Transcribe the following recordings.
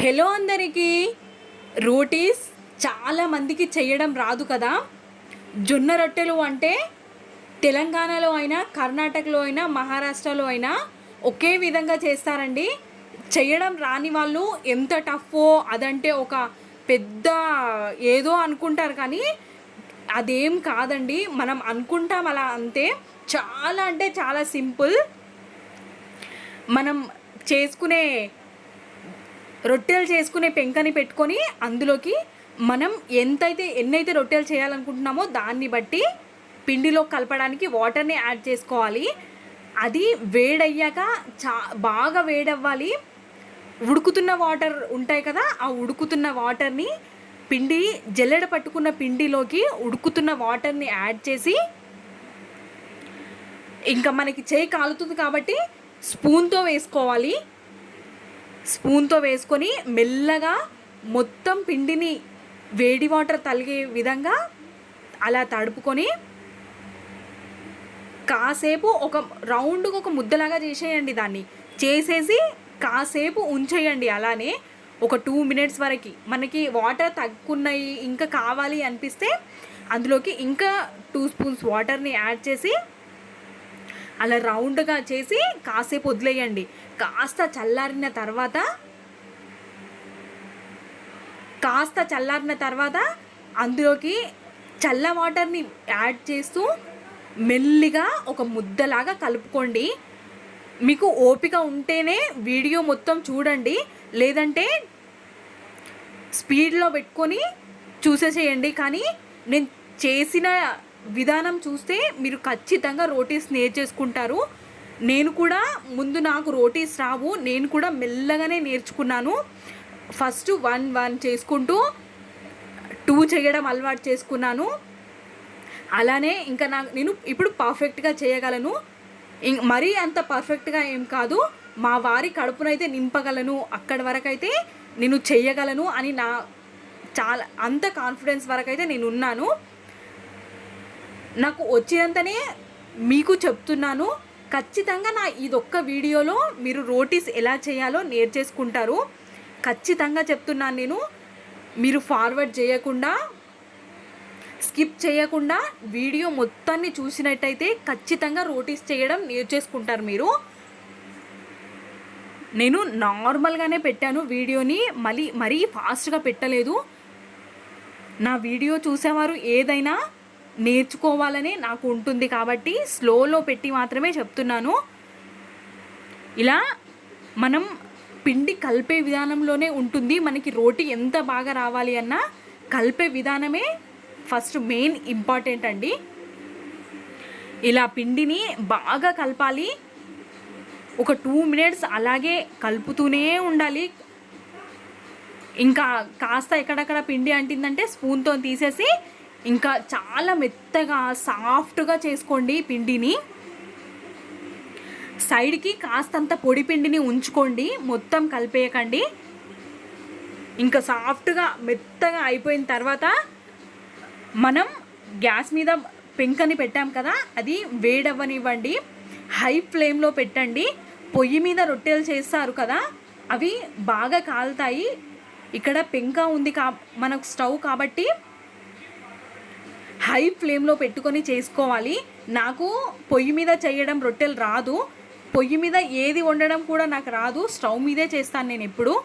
Hello అందరికీ. రోటీస్ చాలా మందికి చేయడం రాదు కదా. జొన్న రొట్టెలు అంటే తెలంగాణలో అయినా కర్ణాటకలో అయినా మహారాష్ట్రలో అయినా ఒకే విధంగా చేస్తారండి. చేయడం రాని వాళ్ళు ఎంత టఫో అదంటే ఒక పెద్ద ఏదో అనుకుంటారు కానీ అదేం కాదండి. మనం అనుకుంటాం అలా అంతే. చాలా అంటే చాలా సింపుల్. మనం చేసుకునే రొట్టెలు చేసుకునే పెంకని పెట్టుకొని అందులోకి మనం ఎంతైతే ఎన్నైతే రొట్టెలు చేయాలనుకుంటున్నామో దాన్ని బట్టి పిండిలో కలపడానికి వాటర్ని యాడ్ చేసుకోవాలి. అది వేడయ్యాక చా బాగా వేడవ్వాలి. ఉడుకుతున్న వాటర్ ఉంటాయి కదా ఆ ఉడుకుతున్న వాటర్ని పిండి జల్లెడ పట్టుకున్న పిండిలోకి ఉడుకుతున్న వాటర్ని యాడ్ చేసి ఇంకా మనకి చేయి కాలుతుంది కాబట్టి స్పూన్తో వేసుకోవాలి. స్పూన్తో వేసుకొని మెల్లగా మొత్తం పిండిని వేడి వాటర్ తలిగే విధంగా అలా తడుపుకొని కాసేపు ఒక రౌండ్గా ఒక ముద్దలాగా చేసేయండి దాన్ని. చేసేసి కాసేపు ఉంచేయండి అలానే ఒక టూ మినిట్స్ వరకు. మనకి వాటర్ తగ్గున్నాయి ఇంకా కావాలి అనిపిస్తే అందులోకి ఇంకా టూ స్పూన్స్ వాటర్ని యాడ్ చేసి అలా రౌండ్గా చేసి కాసేపు వదిలేయండి. కాస్త చల్లారిన తర్వాత కాస్త చల్లారిన తర్వాత అందులోకి చల్ల వాటర్ని యాడ్ చేస్తూ మెల్లిగా ఒక ముద్దలాగా కలుపుకోండి. మీకు ఓపిక ఉంటేనే వీడియో మొత్తం చూడండి. లేదంటే స్పీడ్లో పెట్టుకొని చూసేసేయండి. కానీ నేను చేసిన విధానం చూస్తే మీరు ఖచ్చితంగా రోటీస్ నేర్చేసుకుంటారు నేను కూడా ముందు నాకు రోటీస్ రావు నేను కూడా మెల్లగానే నేర్చుకున్నాను. ఫస్ట్ వన్ వన్ చేసుకుంటూ టూ చేయడం అలవాటు చేసుకున్నాను. అలానే ఇంకా నా నేను ఇప్పుడు పర్ఫెక్ట్గా చేయగలను. మరీ అంత పర్ఫెక్ట్గా ఏం కాదు. మా వారి కడుపునైతే నింపగలను. అక్కడి వరకైతే నేను చేయగలను అని నా చాలా అంత కాన్ఫిడెన్స్ వరకు అయితే నేను ఉన్నాను నాకు వచ్చినంతనే మీకు చెప్తున్నాను. ఖచ్చితంగా నా ఇదొక్క వీడియోలో మీరు రోటీస్ ఎలా చేయాలో నేర్చేసుకుంటారు. ఖచ్చితంగా చెప్తున్నాను నేను. మీరు ఫార్వర్డ్ చేయకుండా స్కిప్ చేయకుండా వీడియో మొత్తాన్ని చూసినట్టయితే ఖచ్చితంగా రోటీస్ చేయడం నేర్చేసుకుంటారు మీరు. నేను నార్మల్గానే పెట్టాను వీడియోని మళ్ళీ మరీ ఫాస్ట్గా పెట్టలేదు. నా వీడియో చూసేవారు ఏదైనా నేర్చుకోవాలనే నాకు ఉంటుంది కాబట్టి స్లోలో పెట్టి మాత్రమే చెప్తున్నాను. ఇలా మనం పిండి కలిపే విధానంలోనే ఉంటుంది. మనకి రోటీ ఎంత బాగా రావాలి అన్నా కలిపే విధానమే ఫస్ట్ మెయిన్ ఇంపార్టెంట్ అండి. ఇలా పిండిని బాగా కలపాలి. ఒక టూ మినిట్స్ అలాగే కలుపుతూనే ఉండాలి. ఇంకా కాస్త ఎక్కడెక్కడ పిండి అంటిందంటే స్పూన్తో తీసేసి ఇంకా చాలా మెత్తగా సాఫ్ట్గా చేసుకోండి పిండిని. సైడ్కి కాస్తంత పొడి పిండిని ఉంచుకోండి మొత్తం కలిపేయకండి. ఇంకా సాఫ్ట్గా మెత్తగా అయిపోయిన తర్వాత మనం గ్యాస్ మీద పెంకని పెట్టాం కదా అది వేడవ్వనివ్వండి. హై ఫ్లేమ్లో పెట్టండి. పొయ్యి మీద రొట్టెలు చేస్తారు కదా అవి బాగా కాలుతాయి. ఇక్కడ పెంక ఉంది కా మనకు స్టవ్ కాబట్టి హై ఫ్లేమ్లో పెట్టుకొని చేసుకోవాలి. నాకు పొయ్యి మీద చేయడం రొట్టెలు రాదు. పొయ్యి మీద ఏది వండడం కూడా నాకు రాదు. స్టవ్ మీదే చేస్తాను నేను ఎప్పుడు.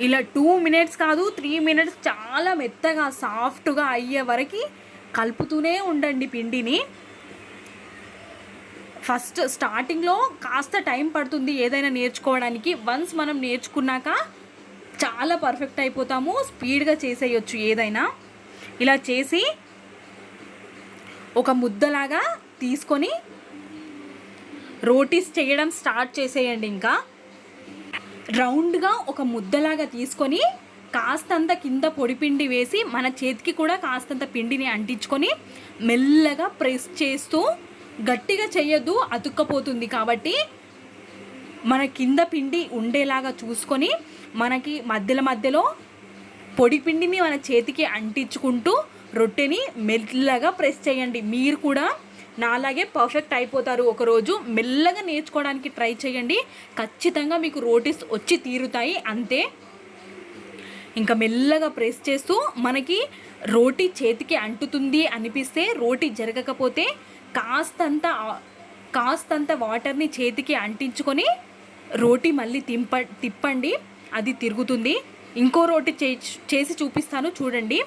ఇలా టూ మినిట్స్ కాదు త్రీ మినిట్స్ చాలా మెత్తగా సాఫ్ట్గా అయ్యే వరకు కలుపుతూనే ఉండండి పిండిని. ఫస్ట్ స్టార్టింగ్లో కాస్త టైం పడుతుంది ఏదైనా నేర్చుకోవడానికి. వన్స్ మనం నేర్చుకున్నాక చాలా పర్ఫెక్ట్ అయిపోతాము. స్పీడ్గా చేసేయచ్చు ఏదైనా. ఇలా చేసి ఒక ముద్దలాగా తీసుకొని రోటీస్ చేయడం స్టార్ట్ చేసేయండి ఇంకా. రౌండ్గా ఒక ముద్దలాగా తీసుకొని కాస్తంత కింద పొడిపిండి వేసి మన చేతికి కూడా కాస్తంత పిండిని అంటించుకొని మెల్లగా ప్రెస్ చేస్తూ గట్టిగా చేయొద్దు అతుక్కపోతుంది కాబట్టి మన కింద పిండి ఉండేలాగా చూసుకొని మనకి మధ్యలో మధ్యలో పొడి పిండిని మన చేతికి అంటించుకుంటూ రొట్టెని మెల్లగా ప్రెస్ చేయండి. మీరు కూడా నాలాగే పర్ఫెక్ట్ అయిపోతారు ఒకరోజు. మెల్లగా నేర్చుకోవడానికి ట్రై చేయండి. ఖచ్చితంగా మీకు రోటీస్ వచ్చి తీరుతాయి. అంతే. ఇంకా మెల్లగా ప్రెస్ చేస్తూ మనకి రోటీ చేతికి అంటుతుంది అనిపిస్తే రోటీ జరగకపోతే కాస్తంత కాస్తంత వాటర్ని చేతికి అంటించుకొని రోటీ మళ్ళీ తింప తిప్పండి. అది తిరుగుతుంది. ఇంకో రోటీ చే చేసి చూపిస్తాను చూడండి.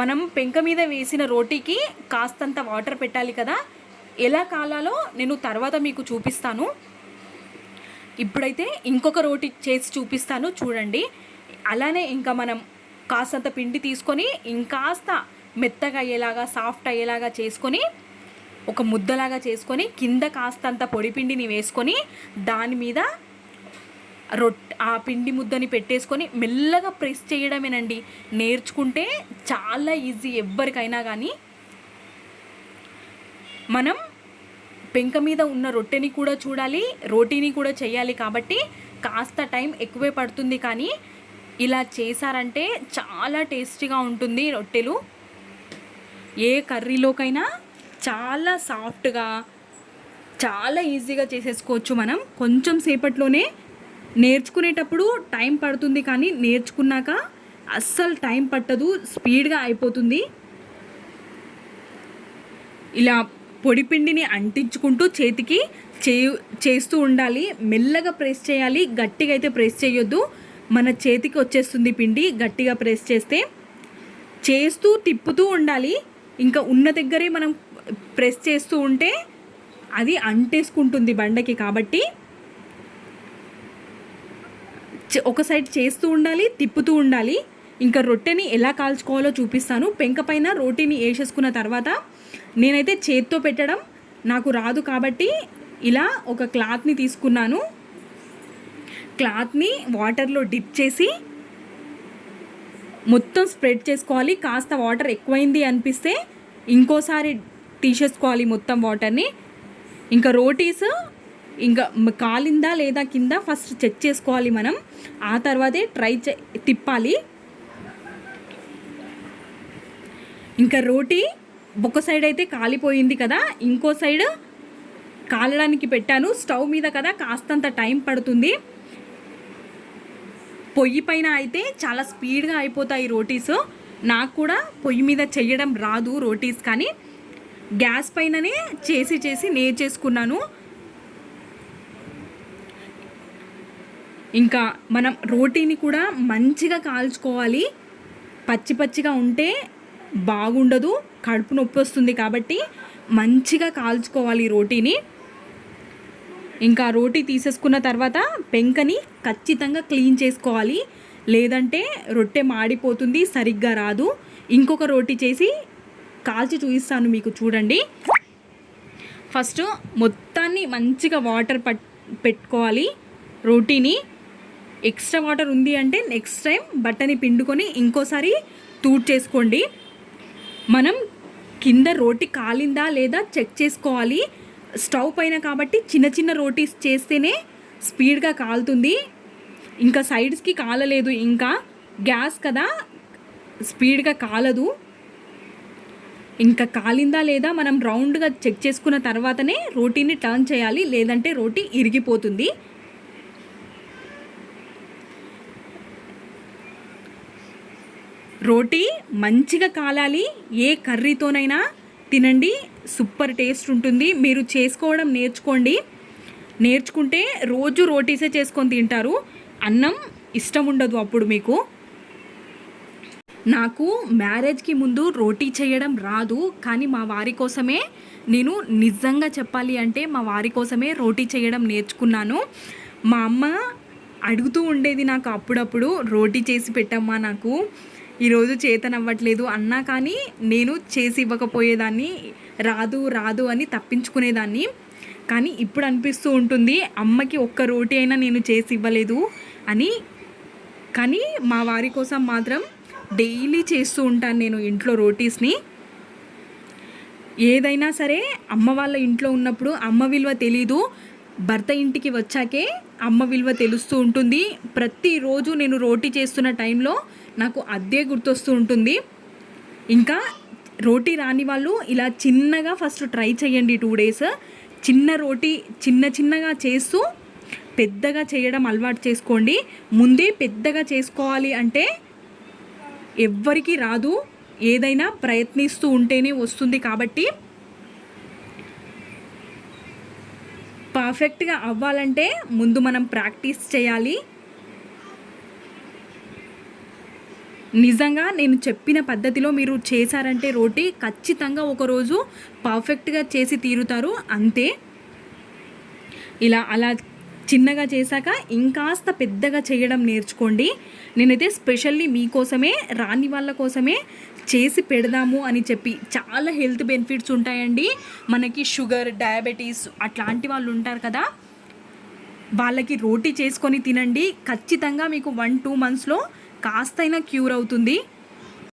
మనం పెంక మీద వేసిన రోటీకి కాస్తంత వాటర్ పెట్టాలి కదా. ఎలా కాలాలో నేను తర్వాత మీకు చూపిస్తాను. ఇప్పుడైతే ఇంకొక రోటీ చేసి చూపిస్తాను చూడండి. అలానే ఇంకా మనం కాస్తంత పిండి తీసుకొని ఇంకాస్త మెత్తగా అయ్యేలాగా సాఫ్ట్ అయ్యేలాగా చేసుకొని ఒక ముద్దలాగా చేసుకొని కింద కాస్తంత పొడి పిండిని వేసుకొని దాని మీద రొట్ ఆ పిండి ముద్దని పెట్టేసుకొని మెల్లగా ప్రెస్ చేయడమేనండి. నేర్చుకుంటే చాలా ఈజీ ఎవ్వరికైనా కానీ మనం పెంక మీద ఉన్న రొట్టెని కూడా చూడాలి రోటీని కూడా చేయాలి కాబట్టి కాస్త టైం ఎక్కువే పడుతుంది కానీ ఇలా చేశారంటే చాలా టేస్టీగా ఉంటుంది రొట్టెలు. ఏ కర్రీలోకైనా చాలా సాఫ్ట్గా చాలా ఈజీగా చేసేసుకోవచ్చు మనం. కొంచెం సేపట్లోనే నేర్చుకునేటప్పుడు టైం పడుతుంది కానీ నేర్చుకున్నాక అస్సలు టైం పట్టదు స్పీడ్గా అయిపోతుంది. ఇలా పొడిపిండిని అంటించుకుంటూ చేతికి చే చేస్తూ ఉండాలి. మెల్లగా ప్రెస్ చేయాలి. గట్టిగా అయితే ప్రెస్ చేయొద్దు. మన చేతికి వచ్చేస్తుంది పిండి గట్టిగా ప్రెస్ చేస్తే. చేస్తూ తిప్పుతూ ఉండాలి. ఇంకా ఉన్న దగ్గరే మనం ప్రెస్ చేస్తూ ఉంటే అది అంటేసుకుంటుంది బండకి కాబట్టి ఒక సైడ్ చేస్తూ ఉండాలి తిప్పుతూ ఉండాలి. ఇంకా రొట్టెని ఎలా కాల్చుకోవాలో చూపిస్తాను. పెంక పైన రోటీని వేసేసుకున్న తర్వాత నేనైతే చేత్తో పెట్టడం నాకు రాదు కాబట్టి ఇలా ఒక క్లాత్ని తీసుకున్నాను. క్లాత్ని వాటర్లో డిప్ చేసి మొత్తం స్ప్రెడ్ చేసుకోవాలి. కాస్త వాటర్ ఎక్కువైంది అనిపిస్తే ఇంకోసారి తీసేసుకోవాలి మొత్తం వాటర్ని. ఇంకా రోటీస్ ఇంకా కాలిందా లేదా కింద ఫస్ట్ చెక్ చేసుకోవాలి మనం. ఆ తర్వాతే ట్రై చే తిప్పాలి. ఇంకా రోటీ ఒక సైడ్ అయితే కాలిపోయింది కదా ఇంకో సైడ్ కాలడానికి పెట్టాను. స్టవ్ మీద కదా కాస్తంత టైం పడుతుంది. పొయ్యి పైన అయితే చాలా స్పీడ్గా అయిపోతాయి రోటీస్. నాకు కూడా పొయ్యి మీద చెయ్యడం రాదు రోటీస్ కానీ గ్యాస్ పైననే చేసి చేసి నేర్చేసుకున్నాను. ఇంకా మనం రోటీని కూడా మంచిగా కాల్చుకోవాలి. పచ్చి పచ్చిగా ఉంటే బాగుండదు కడుపు నొప్పి వస్తుంది కాబట్టి మంచిగా కాల్చుకోవాలి రోటీని. ఇంకా రోటీ తీసేసుకున్న తర్వాత పెంకని ఖచ్చితంగా క్లీన్ చేసుకోవాలి. లేదంటే రొట్టె మాడిపోతుంది సరిగ్గా రాదు. ఇంకొక రోటీ చేసి కాల్చి చూపిస్తాను మీకు చూడండి. ఫస్ట్ మొత్తాన్ని మంచిగా వాటర్ పట్ పెట్టుకోవాలి రోటీని. ఎక్స్ట్రా వాటర్ ఉంది అంటే నెక్స్ట్ టైం బట్టని పిండుకొని ఇంకోసారి తూడ్ చేసుకోండి. మనం కింద రోటీ కాలిందా లేదా చెక్ చేసుకోవాలి. స్టవ్ పైన కాబట్టి చిన్న చిన్న రోటీస్ చేస్తేనే స్పీడ్గా కాలుతుంది. ఇంకా సైడ్స్కి కాలలేదు ఇంకా గ్యాస్ కదా స్పీడ్గా కాలదు. ఇంకా కాలిందా లేదా మనం రౌండ్గా చెక్ చేసుకున్న తర్వాతనే రోటీని టర్న్ చేయాలి లేదంటే రోటీ ఇరిగిపోతుంది. రోటీ మంచిగా కాలాలి ఏ కర్రీతోనైనా తినండి సూపర్ టేస్ట్ ఉంటుంది. మీరు చేసుకోవడం నేర్చుకోండి. నేర్చుకుంటే రోజు రోటీసే చేసుకొని తింటారు. అన్నం ఇష్టం ఉండదు అప్పుడు మీకు. నాకు మ్యారేజ్కి ముందు రోటీ చేయడం రాదు. కానీ మా వారి కోసమే నేను నిజంగా చెప్పాలి అంటే మా వారి కోసమే రోటీ చేయడం నేర్చుకున్నాను. మా అమ్మ అడుగుతూ ఉండేది నాకు అప్పుడప్పుడు రోటీ చేసి పెట్టమ్మా నాకు. ఈరోజు చేతనవ్వట్లేదు అన్నా కానీ నేను చేసి ఇవ్వకపోయేదాన్ని రాదు రాదు అని తప్పించుకునేదాన్ని. కానీ ఇప్పుడు అనిపిస్తూ ఉంటుంది అమ్మకి ఒక్క రోటీ అయినా నేను చేసి ఇవ్వలేదు అని. కానీ మా వారి కోసం మాత్రం డైలీ చేస్తూ ఉంటాను నేను ఇంట్లో రోటీస్ని. ఏదైనా సరే అమ్మ వాళ్ళ ఇంట్లో ఉన్నప్పుడు అమ్మ విలువ తెలీదు. భర్త ఇంటికి వచ్చాకే అమ్మ విలువ తెలుస్తూ ఉంటుంది. ప్రతిరోజు నేను రోటీ చేస్తున్న టైంలో నాకు అదే గుర్తొస్తూ ఉంటుంది. ఇంకా రోటీ రాని వాళ్ళు ఇలా చిన్నగా ఫస్ట్ ట్రై చేయండి టూ డేస్. చిన్న రోటీ చిన్న చిన్నగా చేస్తూ పెద్దగా చేయడం అలవాటు చేసుకోండి. ముందే పెద్దగా చేసుకోవాలి అంటే ఎవ్వరికి రాదు. ఏదైనా ప్రయత్నిస్తూ ఉంటేనే వస్తుంది కాబట్టి పర్ఫెక్ట్గా అవ్వాలంటే ముందు మనం ప్రాక్టీస్ చేయాలి. నిజంగా నేను చెప్పిన పద్ధతిలో మీరు చేశారంటే రోటీ ఖచ్చితంగా ఒకరోజు పర్ఫెక్ట్గా చేసి తీరుతారు. అంతే. ఇలా అలా చిన్నగా చేశాక ఇంకాస్త పెద్దగా చేయడం నేర్చుకోండి. నేనైతే స్పెషల్లీ మీకోసమే రాని వాళ్ళ కోసమే చేసి పెడదాము అని చెప్పి చాలా హెల్త్ బెనిఫిట్స్ ఉంటాయండి. మనకి షుగర్ డయాబెటీస్ అట్లాంటి వాళ్ళు ఉంటారు కదా. వాళ్ళకి రోటీ చేసుకొని తినండి. ఖచ్చితంగా మీకు వన్ టూ మంత్స్లో కాస్తైనా క్యూర్ అవుతుంది.